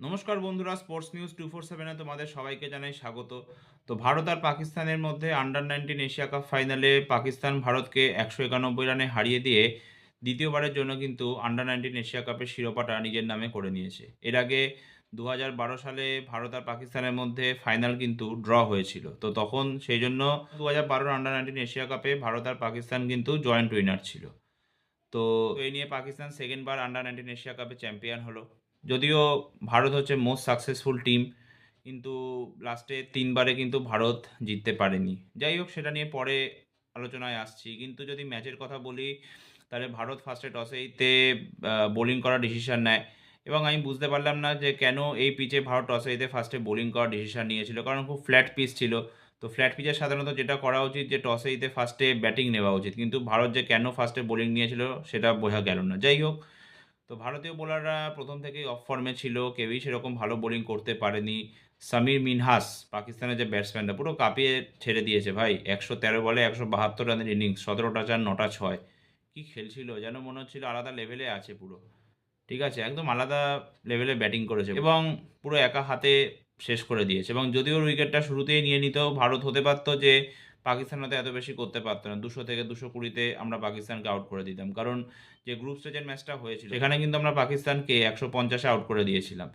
নমস্কার বন্ধুরা sports news two four সেভেনে তোমাদের সবাইকে জানাই স্বাগত। তো ভারত আর পাকিস্তানের মধ্যে আন্ডার নাইনটিন এশিয়া কাপ ফাইনালে পাকিস্তান ভারতকে একশো একানব্বই রানে হারিয়ে দিয়ে দ্বিতীয়বারের জন্য কিন্তু আন্ডার নাইনটিন এশিয়া কাপের শিরোপাটা নিজের নামে করে নিয়েছে। এর আগে দু হাজার বারো সালে ভারত আর পাকিস্তানের মধ্যে ফাইনাল কিন্তু ড্র হয়েছিল। তো তখন সেই জন্য দু হাজার বারোর আন্ডার নাইনটিন এশিয়া কাপে ভারত আর পাকিস্তান কিন্তু জয়েন্ট উইনার ছিল। তো এই নিয়ে পাকিস্তান সেকেন্ডবার আন্ডার নাইনটিন এশিয়া কাপে চ্যাম্পিয়ন হলো। যদিও ভারত হচ্ছে মোস্ট সাকসেসফুল টিম কিন্তু লাস্টে তিনবারে কিন্তু ভারত জিততে পারেনি। যাই হোক, সেটা নিয়ে পরে আলোচনায় আসছি। কিন্তু যদি ম্যাচের কথা বলি, তাহলে ভারত ফার্স্টে টসেইতে বোলিং করার ডিসিশন নেয়। এবং আমি বুঝতে পারলাম না যে কেন এই পিচে ভারত টসেইতে ফার্স্টে বোলিং করার ডিসিশন নিয়েছিল। কারণ খুব ফ্ল্যাট পিচ ছিল। তো ফ্ল্যাট পিচে সাধারণত যেটা করা উচিত যে টসেইতে ফার্স্টে ব্যাটিং নেওয়া উচিত। কিন্তু ভারত যে কেন ফার্স্টে বোলিং নিয়েছিল, সেটা বোঝা গেল না। যাই হোক তো ভারতীয় বোলাররা প্রথম থেকেই অফ ফর্মে ছিল, কেউই সেরকম ভালো বোলিং করতে পারেনি। সামির মিনহাস, পাকিস্তানের যে ব্যাটসম্যানটা পুরো কাঁপিয়ে ছেড়ে দিয়েছে ভাই। একশো তেরো বলে একশো বাহাত্তর রানের ইনিংস সতেরোটা চার, নটা ছয়। কী খেলছিল, যেন মনে হচ্ছিল আলাদা লেভেলে আছে পুরো। ঠিক আছে, একদম আলাদা লেভেলে ব্যাটিং করেছে। এবং পুরো একা হাতে শেষ করে দিয়েছে। এবং যদিও উইকেটটা শুরুতেই নিয়ে নিত ভারত হতে পারতো যে পাকিস্তান হয়তো এত বেশি করতে পারতো না। দুশো থেকে দুশো কুড়িতে আমরা পাকিস্তানকে আউট করে দিতাম। কারণ যে গ্রুপ স্টেজের ম্যাচটা হয়েছিল, সেখানে কিন্তু আমরা পাকিস্তানকে একশো পঞ্চাশে আউট করে দিয়েছিলাম।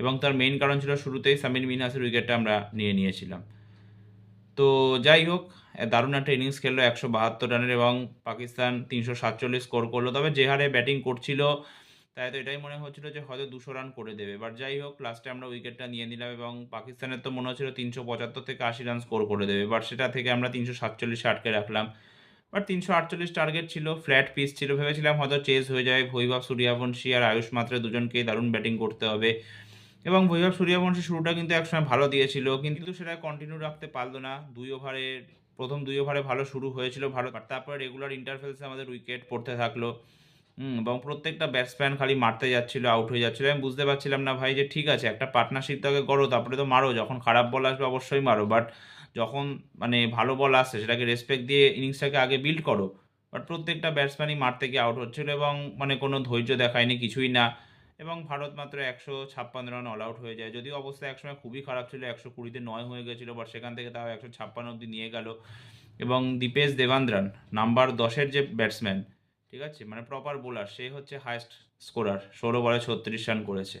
এবং তার মেইন কারণ ছিল শুরুতেই সামির মিনহাসের উইকেটটা আমরা নিয়ে নিয়েছিলাম। তো যাই হোক দারুণ একটা ইনিংস খেললো, একশো বাহাত্তর রানের এবং পাকিস্তান তিনশো সাতচল্লিশ স্কোর করল। তবে যে হারে ব্যাটিং করছিল তাই তো এটাই মনে হচ্ছিল যে হয়তো দুশো রান করে দেবে। বাট যাই হোক লাস্টে আমরা উইকেটটা নিয়ে নিলাম এবং পাকিস্তানের তো মনে হচ্ছিল তিনশো পঁচাত্তর থেকে আশি রান স্কোর করে দেবে। বাট সেটা থেকে আমরা তিনশো সাতচল্লিশে আটকে রাখলাম। বাট তিনশো আটচল্লিশ টার্গেট ছিল ফ্ল্যাট পিচ ছিল। ভেবেছিলাম হয়তো চেস হয়ে যায় ভৈভব সূর্যবংশী আর আয়ুষ মাত্রে দুজনকেই দারুণ ব্যাটিং করতে হবে। এবং ভৈভব সূর্যবংশী শুরুটা কিন্তু একসময় ভালো দিয়েছিল, কিন্তু সেটা কন্টিনিউ রাখতে পারল না। দুই ওভারে প্রথম দুই ওভারে ভালো শুরু হয়েছিল, ভালো তারপরে রেগুলার ইন্টারফেলসে আমাদের উইকেট পড়তে থাকল। এবং প্রত্যেকটা ব্যাটসম্যান খালি মারতে যাচ্ছিল আউট হয়ে যাচ্ছিল। আমি বুঝতে পারছিলাম না ভাই যে ঠিক আছে, একটা পার্টনারশিপ তাকে করো, তারপরে তো মারো, যখন খারাপ বল আসবে অবশ্যই মারো। বাট যখন মানে ভালো বল আসছে সেটাকে রেসপেক্ট দিয়ে ইনিংসটাকে আগে বিল্ড করো। বাট প্রত্যেকটা ব্যাটসম্যানই মারতে গিয়ে আউট হচ্ছিল এবং মানে কোনো ধৈর্য দেখায়নি, কিছুই না। এবং ভারত মাত্র একশো ছাপ্পান্ন রান অল আউট হয়ে যায়। যদিও অবস্থা একসময় খুবই খারাপ ছিল, একশো কুড়িতে নয় হয়ে গেছিল বাট সেখান থেকে তাও একশো ছাপ্পান্ন অব্দি নিয়ে গেল। এবং দীপেশ দেবান্দ্রান নাম্বার দশের যে ব্যাটসম্যান ঠিক আছে? মানে প্রপার বোলার সে হচ্ছে হায়েস্ট স্কোরার ষোলো বলে ছত্রিশ রান করেছে।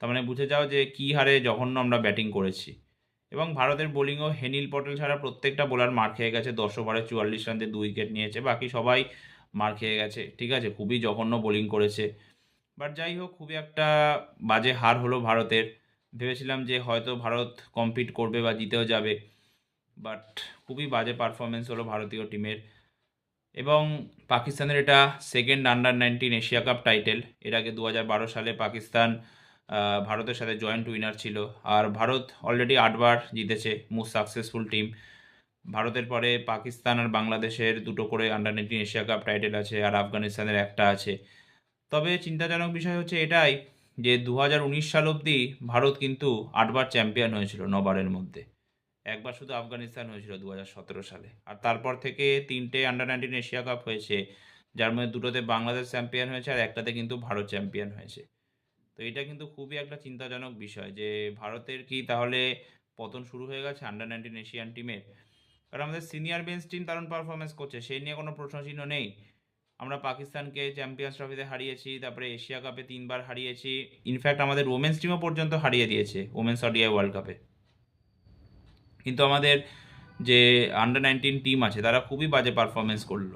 তার মানে বুঝে যাও যে কী হারে জঘন্য আমরা ব্যাটিং করেছি। এবং ভারতের বোলিংও হেনিল পটেল ছাড়া প্রত্যেকটা বোলার মার খেয়ে গেছে, দশ ওভারে চুয়াল্লিশ রান দিয়ে দু উইকেট নিয়েছে, বাকি সবাই মার খেয়ে গেছে, ঠিক আছে? খুবই জঘন্য বোলিং করেছে। বাট যাই হোক, খুবই একটা বাজে হার হলো ভারতের। ভেবেছিলাম যে হয়তো ভারত কম্পিট করবে বা জিতেও যাবে। বাট খুবই বাজে পারফরমেন্স হলো ভারতীয় টিমের এবং পাকিস্তানের এটা second under nineteen Asia cup title এর আগে দু হাজার বারো সালে পাকিস্তান ভারতের সাথে জয়েন্ট উইনার ছিল। আর ভারত অলরেডি আটবার জিতেছে মোস্ট সাকসেসফুল টিম ভারতের পরে পাকিস্তান আর বাংলাদেশের দুটো করে under nineteen Asia cup title আছে আর আফগানিস্তানের একটা আছে। তবে চিন্তাজনক বিষয় হচ্ছে এটাই যে দু হাজার উনিশ সাল অবধি ভারত কিন্তু আটবার চ্যাম্পিয়ন হয়েছিল নবারের মধ্যে। একবার শুধু আফগানিস্তান হয়েছিল দু হাজার সতেরো সালে। আর তারপর থেকে তিনটে আন্ডার নাইনটিন এশিয়া কাপ হয়েছে, যার মধ্যে দুটোতে বাংলাদেশ চ্যাম্পিয়ন হয়েছে আর একটাতে কিন্তু ভারত চ্যাম্পিয়ন হয়েছে। তো এটা কিন্তু খুবই একটা চিন্তাজনক বিষয় যে ভারতের কি তাহলে পতন শুরু হয়ে গেছে আন্ডার নাইনটিন এশিয়ান টিমের কারণ আমাদের সিনিয়র বেঞ্চ টিম দারুণ পারফরমেন্স করছে সেই নিয়ে কোনো প্রশ্নচিহ্ন নেই। আমরা পাকিস্তানকে চ্যাম্পিয়ন্স ট্রফিতে হারিয়েছি, তারপরে এশিয়া কাপে তিনবার হারিয়েছি। ইনফ্যাক্ট আমাদের ওমেন্স টিমও পর্যন্ত হারিয়ে দিয়েছে ওমেন্স অডিআই ওয়ার্ল্ড কাপে কিন্তু আমাদের যে আন্ডার নাইনটিন টিম আছে, তারা খুবই বাজে পারফরমেন্স করল।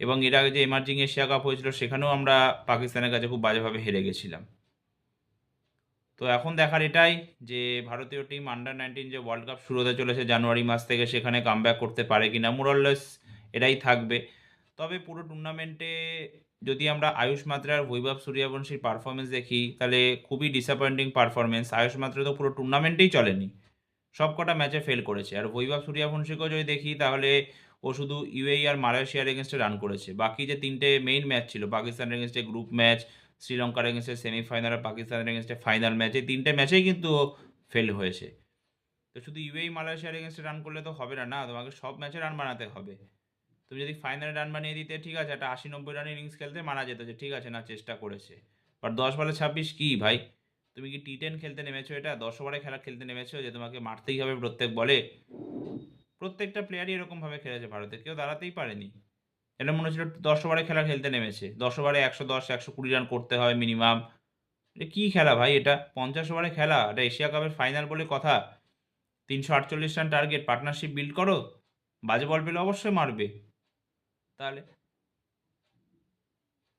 এবং এর আগে যে এমার্জিং এশিয়া কাপ হয়েছিল, সেখানেও আমরা পাকিস্তানের কাছে খুব বাজেভাবে হেরে গেছিলাম। তো এখন দেখার এটাই যে, ভারতীয় টিম আন্ডার নাইনটিন যে ওয়ার্ল্ড কাপ শুরু হতে চলেছে জানুয়ারি মাস থেকে, সেখানে কামব্যাক করতে পারে কি না মোরললেস এটাই থাকবে। তবে পুরো টুর্নামেন্টে যদি আমরা আয়ুষ মাত্রার, বৈভব সূর্যবংশীর পারফরমেন্স দেখি, তাহলে খুবই ডিসঅ্যাপয়েন্টিং পারফরমেন্স আয়ুষ মাত্রা তো পুরো টুর্নামেন্টেই চলেনি। সব কটা ম্যাচে ফেল করেছে। আর বৈভব সূর্যবংশীকেও যদি দেখি, তাহলে ও শুধু ইউএই আর মালয়েশিয়ার এগেনস্টে রান করেছে। বাকি যে তিনটে মেইন ম্যাচ ছিল পাকিস্তানের এগেনস্টে গ্রুপ ম্যাচ শ্রীলঙ্কার এগেনস্টে সেমিফাইনাল আর পাকিস্তানের এগেনস্টে ফাইনাল ম্যাচ এই তিনটে ম্যাচেই কিন্তু ফেল হয়েছে। তো শুধু ইউএই মালয়েশিয়ার এগেনস্টে রান করলে তো হবে না না? তোমাকে সব ম্যাচে রান বানাতে হবে। তুমি যদি ফাইনালে রান বানিয়ে দিতে, ঠিক আছে, একটা আশি নব্বই রান ইনিংস খেলতে মানা যেত যে, ঠিক আছে, না, চেষ্টা করেছে। বাট দশ বলে ছাব্বিশ কী ভাই? তুমি কি টি টেন খেলতে নেমেছো এটা? দশ ওভারে খেলা খেলতে নেমেছো যে তোমাকে মারতেই হবে প্রত্যেক বলে? প্রত্যেকটা প্লেয়ারই এরকমভাবে খেলেছে ভারতে, কেউ দাঁড়াতেই পারেনি। এটা মনে হচ্ছিল দশ ওভারে খেলা খেলতে নেমেছে? দশ ওভারে একশো দশ, একশো কুড়ি রান করতে হয় মিনিমাম এটা কী খেলা ভাই এটা? পঞ্চাশ ওভারে খেলা? এটা এশিয়া কাপের ফাইনাল বলে কথা। তিনশো আটচল্লিশ রান টার্গেট পার্টনারশিপ বিল্ড করো। বাজে বল পেলে অবশ্যই মারবে। তাহলে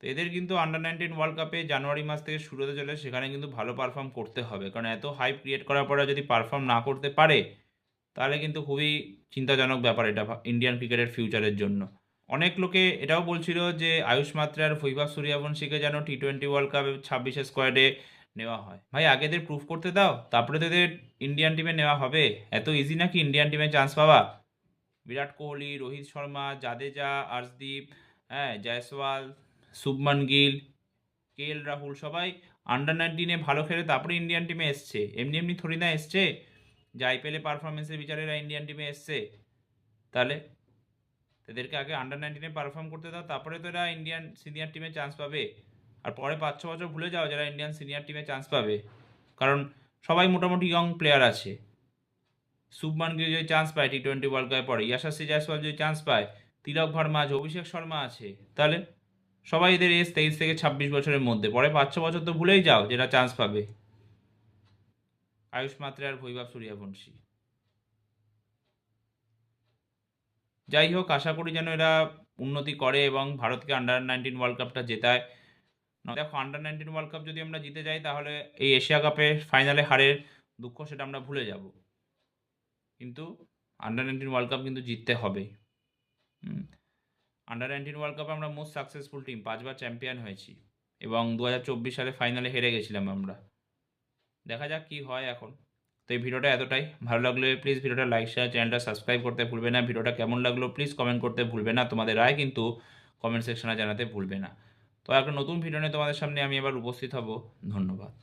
তো এদের কিন্তু আন্ডার নাইনটিন ওয়ার্ল্ড কাপে জানুয়ারি মাস থেকে শুরু হতে চলে, সেখানে কিন্তু ভালো পারফর্ম করতে হবে। কারণ এত হাইপ ক্রিয়েট করার পরে যদি পারফর্ম না করতে পারে, তাহলে কিন্তু খুবই চিন্তাজনক ব্যাপার এটা ইন্ডিয়ান ক্রিকেটের ফিউচারের জন্য। অনেক লোকে এটাও বলছিল যে, আয়ুষ মাত্রা আর ভৈভব সূর্যবংশীকে যেন টি টোয়েন্টি ওয়ার্ল্ড কাপে ছাব্বিশে স্কোয়াডে নেওয়া হয়। ভাই, আগে এদের প্রুফ করতে দাও, তারপরে তো এদের ইন্ডিয়ান টিমে নেওয়া হবে। এত ইজি নাকি ইন্ডিয়ান টিমে চান্স পাওয়া? বিরাট কোহলি, রোহিত শর্মা, জাদেজা, আর্শদীপ হ্যাঁ জয়সওয়াল শুভমান গিল, কে এল রাহুল, সবাই আন্ডার নাইনটিনে ভালো খেলে তারপরে ইন্ডিয়ান টিমে এসছে। এমনি এমনি থরি না এসছে, যে আইপিএলে পারফরমেন্সের বিচারেরা ইন্ডিয়ান টিমে এসছে। তাহলে এদেরকে আগে আন্ডার নাইনটিনে পারফর্ম করতে দাও, তারপরে তো এরা ইন্ডিয়ান সিনিয়র টিমে চান্স পাবে। আর পরে পাঁচ, ছ বছর ভুলে যাও যারা ইন্ডিয়ান সিনিয়র টিমে চান্স পাবে। কারণ সবাই মোটামুটি ইয়ং প্লেয়ার আছে। শুভমান গিল যদি চান্স পায় টি টোয়েন্টি ওয়ার্ল্ড কাপের পরে ইয়াশাসি জয়সওয়াল যদি চান্স পায়, তিলক ভার্মা আছে, অভিষেক শর্মা আছে, তাহলে সবাই এদের এজ তেইশ থেকে ছাব্বিশ বছরের মধ্যে। পরে পাঁচ ছ বছর তো ভুলেই যাও, যেটা চান্স পাবে। আয়ুষ মাত্রে আর ভৈভব সূর্যবংশী যাই হোক, আশা করি যেন এরা উন্নতি করে এবং ভারতকে আন্ডার নাইনটিন ওয়ার্ল্ড কাপটা জেতায়। দেখো আন্ডার নাইনটিন ওয়ার্ল্ড কাপ যদি আমরা জিতে যাই, তাহলে এই এশিয়া কাপে ফাইনালে হারের দুঃখ সেটা আমরা ভুলে যাব। কিন্তু আন্ডার নাইনটিন ওয়ার্ল্ড কাপ কিন্তু জিততে হবে। আন্ডার নাইনটিন ওয়ার্ল্ড কাপে আমরা মোস্ট সাকসেসফুল টিম পাঁচবার চ্যাম্পিয়ন হয়েছি। এবং দু হাজার চব্বিশ সালে ফাইনালে হেরে গেছিলাম আমরা। দেখা যাক কি হয় এখন। তো এই ভিডিওটা এতটাই। ভালো লাগলে প্লিজ ভিডিওটা লাইক শেয়ার চ্যানেলটা সাবস্ক্রাইব করতে ভুলবে না। ভিডিওটা কেমন লাগল প্লিজ কমেন্ট করতে ভুলবে না। তোমাদের রায় কিন্তু কমেন্ট সেকশনে জানাতে ভুলবে না। তো একটা নতুন ভিডিও নিয়ে তোমাদের সামনে আমি এবার উপস্থিত হব। ধন্যবাদ।